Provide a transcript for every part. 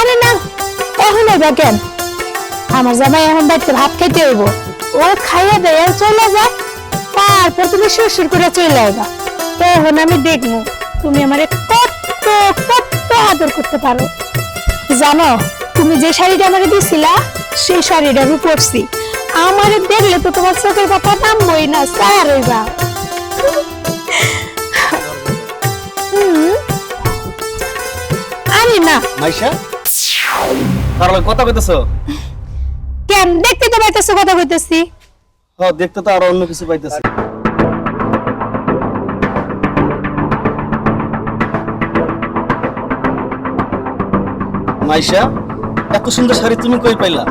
আরে না এখন হইবা কেন? আমার জামাই এখন বাড়িতে ভাত খাইতে হইব। ও খাইয়া দেয় চলে যা তারপর তুমি শ্বশুর করে চলে আইবা। তখন আমি দেখব, তুমি আমারে কত কত আদর করতে পারো। জানো, তুমি যে শাড়িটা আমাকে দিছিলা, সেই শাড়িটা আমি পরছি আমারে দেখলে তো তোমার চোখের কথা নামবই না স্যার হইবা আরে না। মাইশা? তার কথা কইতেছো? কেন? দেখতে তো পাইতেছো কথা কইতেছি। হ দেখতে তো আরও অন্য কিছু পাইতেছি। মাইশা এত সুন্দর শাড়ি তুমি কই পাইলা?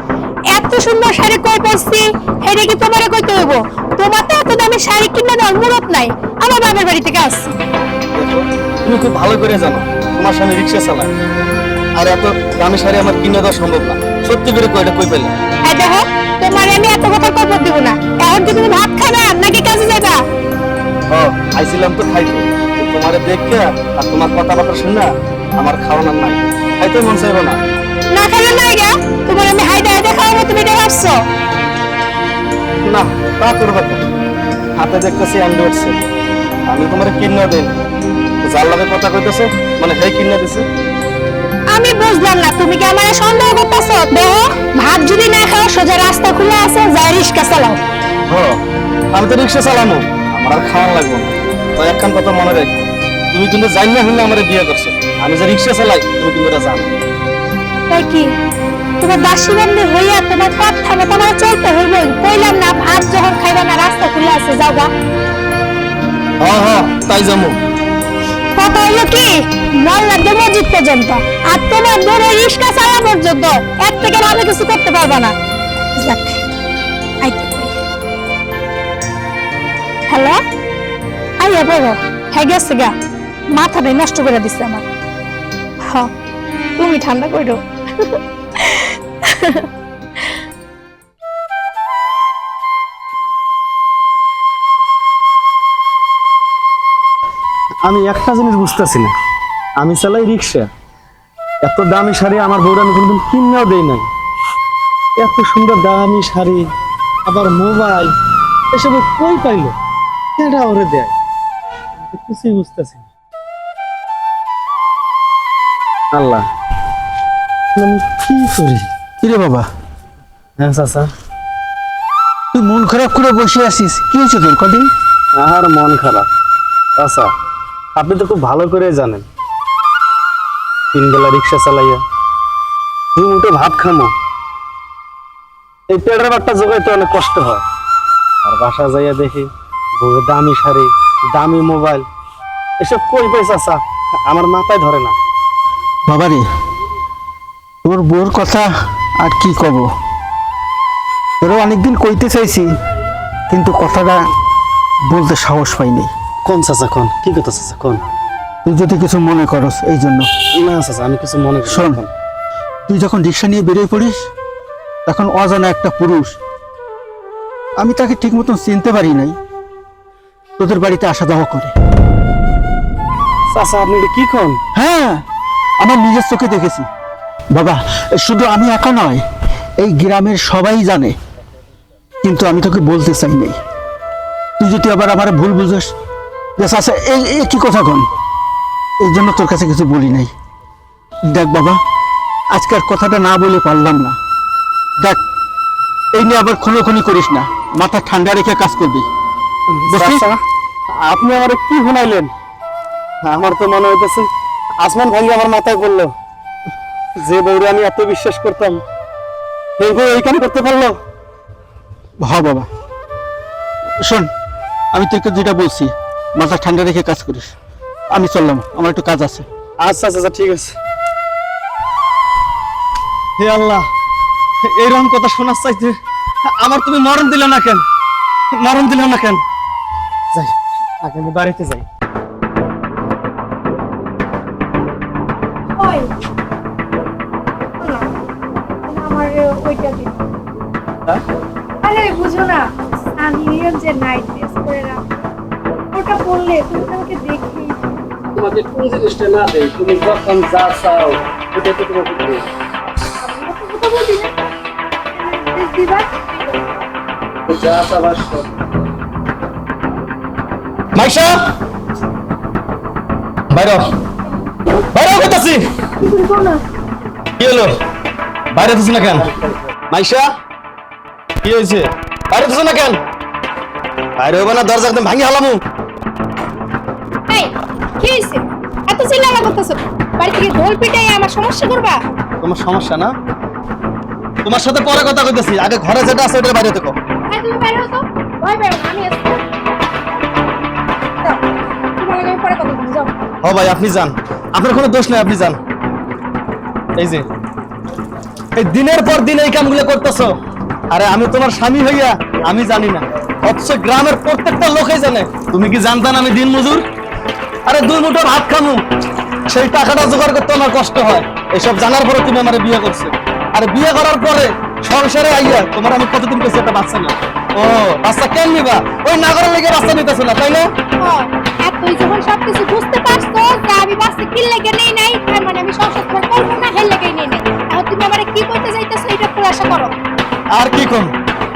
এত সুন্দর শাড়ি কই পাইছি? এটা কি তোমারে কইতে হইব? তোমার তো এত দামি শাড়ি কিনে দেওয়ার মুরত নাই। আমার বাবার বাড়ি থেকে আসছি। তুমি খুব ভালো করে জানো তোমার স্বামী রিক্সা চালায়। আর এত দামি শাড়ি আমার কিনে দেওয়া সম্ভব না। সত্যি করে কইটা কই পাইলা এই দেখো তোমারে আমি এত কথা কইব দিব না। এখন কি তুমি ভাত খাবা নাকি কাজে যাবা? ও আইছিলাম তো খাইতে। তোমারে দেখে আর তোমার কথাবার্তা শুনে আমার খাওয়ানোর নাই। খাইতে মন চাইব না। না খাইলে নাই গা। তোমার আমি হাইডা হাইডা খাওয়াবো তুমি এটা ভাবছ? না তা করবে হাতে দেখতেছি অ্যান্ড্রয়েড আমি তোমার কিনে দেন লগে কথা কইতেছে মানে হেই কিনে দিছে। আমি বুঝলাম না তুমি কি আমার সন্দেহ করতেছো? দেখো ভাত যদি না খাও সোজা রাস্তা খুলে আছে যাই রিক্সা চালাও। আমি তো রিক্সা চালামো আমার আর খাওয়ান লাগবে না। তো একখান কথা মনে রাখো তুমি কিন্তু জানি না হলে আমার বিয়ে করছ। আমি যে রিক্সা চালাই তুমি কিন্তু এটা জানো। তাই কি? তোমার দাসী বন্ধু হইয়া তোমার কথা মতো তোমার চলতে হইব কইলাম না ভাত যখন খাইবা না রাস্তা খুলে আছে যাও গা। হ্যাঁ হ্যাঁ তাই যাব হইল কি? মল লাগবে মসজিদ পর্যন্ত। আর তোমার দূরে রিক্সা চালা পর্যন্ত। এর থেকে ভালো কিছু করতে পারবা না। যাক হ্যালো? আইয়া বলো হ্যাঁ গেছে গা। মাথাটাই নষ্ট করে দিছে আমার। হ, তুমি ঠান্ডা করো। আমি একটা জিনিস বুঝতেছি না। আমি চালাই রিক্সা। এত দামি শাড়ি আমার বউরা আমি কোনোদিন কিনেও দেই নাই। এত সুন্দর দামি শাড়ি আবার মোবাইল এসব কই পাইলো? কেডা ওরে দেয়? কিছুই বুঝতেছি না। আল্লাহ আমি কি করি? কিরে বাবা? হ্যাঁ চাচা। তুই মন খারাপ করে বসে আছিস। কি হয়েছে তোর কদিন? আর মন খারাপ। চাচা আপনি তো খুব ভালো করে জানেন। তিন বেলা রিক্সা চালাইয়া দুই মুঠো ভাত খামো। এই পেটের ভাতটা জোগাইতে অনেক কষ্ট হয়। আর বাসা যাইয়া দেখি বউয়ের দামি শাড়ি, দামি মোবাইল। এসব কই পাই চাচা? আমার মাথায় ধরে না। বাবা রে তোর বোর কথা আর কি কব? তোরও অনেকদিন কইতে চাইছি, কিন্তু কথাটা বলতে সাহস পাইনি। কোন চাচা কোন? কি কথা চাচা কোন? তুই যদি কিছু মনে করস এই জন্য না চাচা আমি কিছু মনে করি শোন তুই যখন রিক্সা নিয়ে বেরিয়ে পড়িস তখন অজানা একটা পুরুষ আমি তাকে ঠিক মতন চিনতে পারি নাই তোদের বাড়িতে আসা যাওয়া করে। চাচা আপনি এটা কি কোন? হ্যাঁ আমার নিজের চোখে দেখেছি। বাবা শুধু আমি একা নয় এই গ্রামের সবাই জানে কিন্তু আমি তোকে বলতে চাই নাই। তুই যদি আবার আমার ভুল বুঝোস আচ্ছা এই এই কি কথা কন? এই জন্য তোর কাছে কিছু বলি নাই। দেখ বাবা আজকের কথাটা না বলে পারলাম না। দেখ এই নিয়ে আবার খুনোখুনি করিস না। মাথা ঠান্ডা রেখে কাজ করবি। আপনি আমার কি শুনাইলেন? আমার তো মনে হইতেছে আসমান ভাঙ্গি আমার মাথায় পড়ল। যে বউরে আমি এত বিশ্বাস করতাম এই বউ এইখানে করতে পারল? হ বাবা। শোন আমি তোকে যেটা বলছি মাথা ঠান্ডা রেখে কাজ করিস। আমি চললাম আমার একটু কাজ আছে। আচ্ছা আচ্ছা আচ্ছা, ঠিক আছে। হে আল্লাহ এইরকম কথা শোনার চাইতে আমার তুমি মরণ দিলে না কেন? মরণ দিলে না কেন? যাই আগে আমি বাড়িতে যাই। হ্যাঁ? আরে বুঝো না সানি লিওন যে নাইট ড্রেস পরে রাখে ওটা পরলে তুমি তো আমাকে দেখি তোমাকে কোন জিনিসটা না দেয়? তুমি যখন যা চাও তো তোমার পুত্র। যা চাবার সব। মাইশা! বাইরে হ। বাইরে করতেছি কি হলো? বাইরে দিস না কেন? মাইশা! কি হয়েছে বাইরে দিস না কেন? বাইরে হইব না দরজা একদম ভাঙি হালামু। কি এত চিল্লালা করতেছো বাড়ি থেকে ঢোল পিটাই আমার সমস্যা করবা? তোমার সমস্যা না? তোমার সাথে পরে কথা কইতেছি। আগে ঘরে যেটা আছে বাইরে থেকে। এই তুমি বাইরে হতো ভয় পাও না, আমি আসছি যাও, তোমার লাগে আমি পরে কথা বলব যাও। ও ভাই আপনি যান। আপনার কোনো দোষ নেই আপনি যান। এই যে এই দিনের পর দিন এই কামগুলো করতেছো। আরে আমি তোমার স্বামী হইয়া আমি জানি না। অথচ গ্রামের প্রত্যেকটা লোকই জানে। তুমি কি জানতা না আমি দিন মজুর আরে দুই মুঠো ভাত খামু। সেই টাকাটা জোগাড় করতে আমার কষ্ট হয়। এসব জানার পরে তুমি আমার বিয়ে করছ। আর বিয়ে করার পরে সংসারে আইয়া তোমার আমি কতদিন পেয়েছি একটা বাচ্চা না ও বাচ্চা কেন নিবা? ওই নাগরের লেগে বাচ্চা নিতেছো না তাই না? আর তুই যখন সবকিছু বুঝতে পারছ যে আমি বাসে কি লেগে নেই নাই তার মানে আমি সংসার করে করব না হেল লেগে নেই নাই। আর তুমি আমারে কি করতে চাইতেছো? এটা খোলাসা করো। আর কি কম?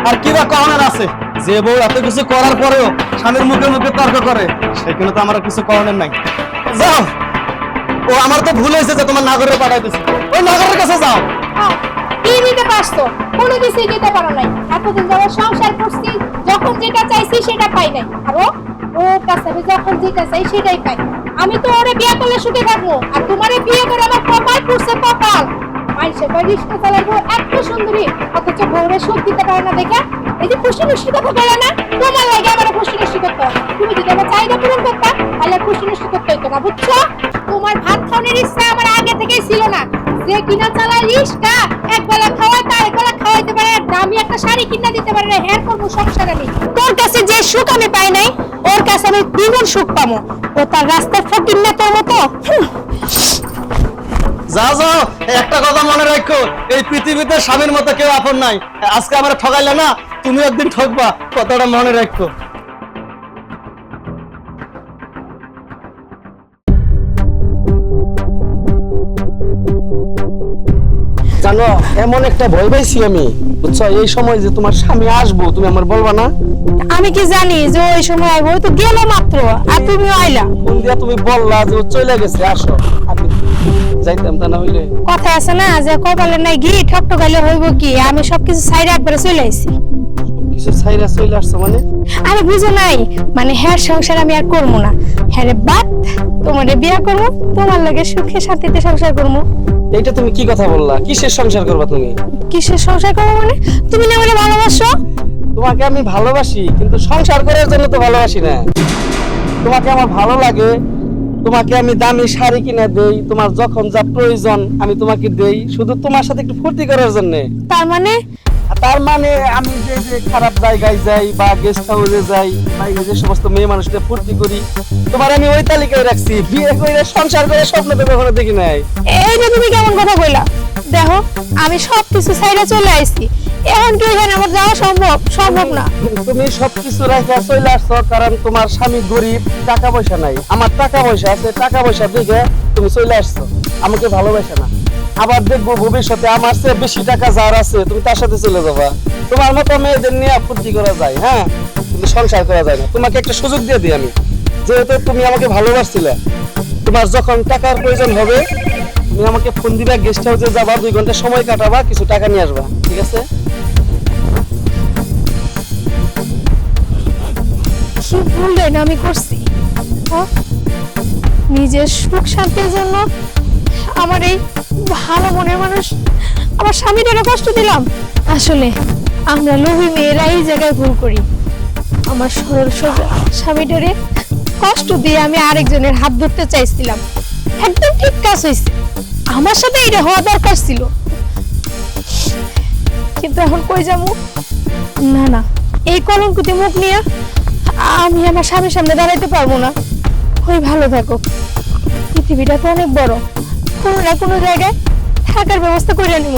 আর কি বা করার আছে? যে বউ এত কিছু করার পরেও স্বামীর মুখে মুখে তর্ক করে সেখানে তো আমার কিছু করানোর নাই। যাও। ও আমার তো ভুল হয়েছে যে তোমার নাগরে পাঠাইতেছে ওই নাগরের কাছে যাও। আমি তো ওরে বিয়ে করলে সুখে থাকব। আর তোমারে বিয়ে করে আমার কপাল পুড়ছে কপাল। মাইসে কয় রিস্কা চালাবো এত সুন্দরী, অথচ বউরে সুখ দিতে পারে না দেখে? এই যে খুশি খুশি কথা বলে না, তোমার লাগে আমার খুশি খুশি করতে তুমি যদি আমার চাহিদা পূরণ করতা, তাহলে খুশি খুশি করতে হইতো না, বুঝছ? তোমার ভাত খাওয়ানোর ইচ্ছা আমার আগে থেকেই ছিল না। যে কিনা চালায় রিস্কা, এক বেলা খাওয়ায় তার এক বেলা খাওয়াইতে পারে আর দামি একটা শাড়ি কিনা দিতে পারে না হের করব সংসার আমি। তোর কাছে যে সুখ আমি পাই নাই, ওর কাছে আমি দ্বিগুণ সুখ পাবো। ও তার রাস্তায় ফকির না তোর মতো হুঁ। যাও একটা কথা মনে রাখো এই পৃথিবীতে স্বামীর মতো কেউ আপন নাই। আজকে আমার ঠগাইলে না তুমি একদিন ঠকবা কথাটা মনে রাখো। জানো এমন একটা ভয় পাইছি আমি বুঝছ? এই সময় যে তোমার স্বামী আসব তুমি আমার বলবা না? আমি কি জানি যে ওই সময় আইবো ওই তো গেল মাত্র আর তুমি আইলা। ফোন দিয়া তুমি বললা যে ও চলে গেছে আসো। আমি যাইতাম তা না হইলে। কথা আছে না যে কপালে নাই ঘি ঠকঠকাইলে হইব কি? আমি সবকিছু সাইড একবারে চলে আইছি। কিছু ছাইরা চলে আসছো মানে? আমি বুঝো নাই মানে হ্যার সংসার আমি আর করব না। হ্যাঁ রে বাদ তোমারে বিয়া করব তোমার লাগে সুখে শান্তিতে সংসার করব। এইটা তুমি কি কথা বললা? কিসের সংসার করবা তুমি? কিসের সংসার করব মানে? তুমি না আমারে ভালোবাসো? তোমাকে আমি ভালোবাসি কিন্তু সংসার করার জন্য তো ভালোবাসি না। তোমাকে আমার ভালো লাগে তোমাকে আমি দামি শাড়ি কিনে দেই তোমার যখন যা প্রয়োজন আমি তোমাকে দেই শুধু তোমার সাথে একটু ফুর্তি করার জন্য। তার মানে? তার মানে আমি যে যে খারাপ জায়গায় যাই বা গেস্ট হাউসে যাই বা এই যে সমস্ত মেয়ে মানুষকে ফুর্তি করি তোমার আমি ওই তালিকায় রাখছি বিয়ে করে সংসার করে স্বপ্ন তো কখনো দেখি নাই। এইটা তুমি কেমন কথা কইলা। দেখো আমি সব কিছু সাইডে চলে আইছি। এখন কি আমার যাওয়া সম্ভব? সম্ভব না। তুমি সবকিছু কারণ তোমার স্বামী গরিব, টাকা পয়সা নাই। আমার টাকা পয়সা আছে, টাকা পয়সা তুমি চলে আমাকে ভালোবাসে না। আবার দেখব ভবিষ্যতে আমার চেয়ে বেশি টাকা যার আছে, তুমি তার সাথে চলে যাবা। তোমার মতো মেয়েদের নিয়ে ফুর্তি করা যায় হ্যাঁ? কিন্তু সংসার করা যায় না। তোমাকে একটা সুযোগ দিয়ে দিই আমি। যেহেতু তুমি আমাকে ভালোবাসছিলে, তোমার যখন টাকার প্রয়োজন হবে, তুমি আমাকে ফোন দিবা গেস্ট হাউসে যাবা, দুই ঘণ্টা সময় কাটাবা, কিছু টাকা নিয়ে আসবা। ঠিক আছে? কি ভুললেন আমি করছি। হ্যাঁ? নিজের সুখ শান্তির জন্য আমার এই ভালো মনের মানুষ, আমার স্বামীটারে কষ্ট দিলাম। আসলে আমরা লোভী মেয়েরা এই জায়গায় ভুল করি। আমার সরল সোজা স্বামীটারে কষ্ট দিয়ে আমি আরেকজনের হাত ধরতে চাইছিলাম। একদম ঠিক কাজ হয়েছে আমার সাথে এটা হওয়া দরকার ছিল। কিন্তু এখন কই যাব? না না, এই কলঙ্কিত মুখ নিয়ে আমি আমার স্বামীর সামনে দাঁড়াইতে পারব না। ওই ভালো থাকো পৃথিবীটা তো অনেক বড়। কোনো না কোনো জায়গায় থাকার ব্যবস্থা করে নিব।